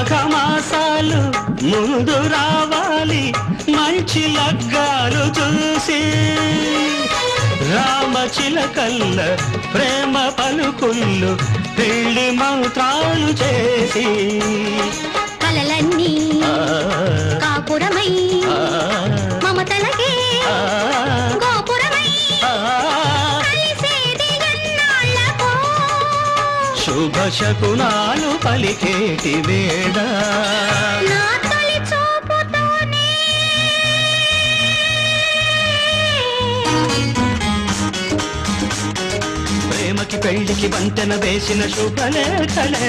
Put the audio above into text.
మాఘమాసాలు ముందు రావాలి. మంచి లగ్గాలు చూసి రామచిలకల్ల ప్రేమ పలుకుళ్ళు పెళ్ళి మంత్రాలు చేసి శుభ శకునాలు పలికేటి వేళ చూపుతోనే. ప్రేమకి పెళ్ళికి వంతెన వేసిన శుభలేఖలే.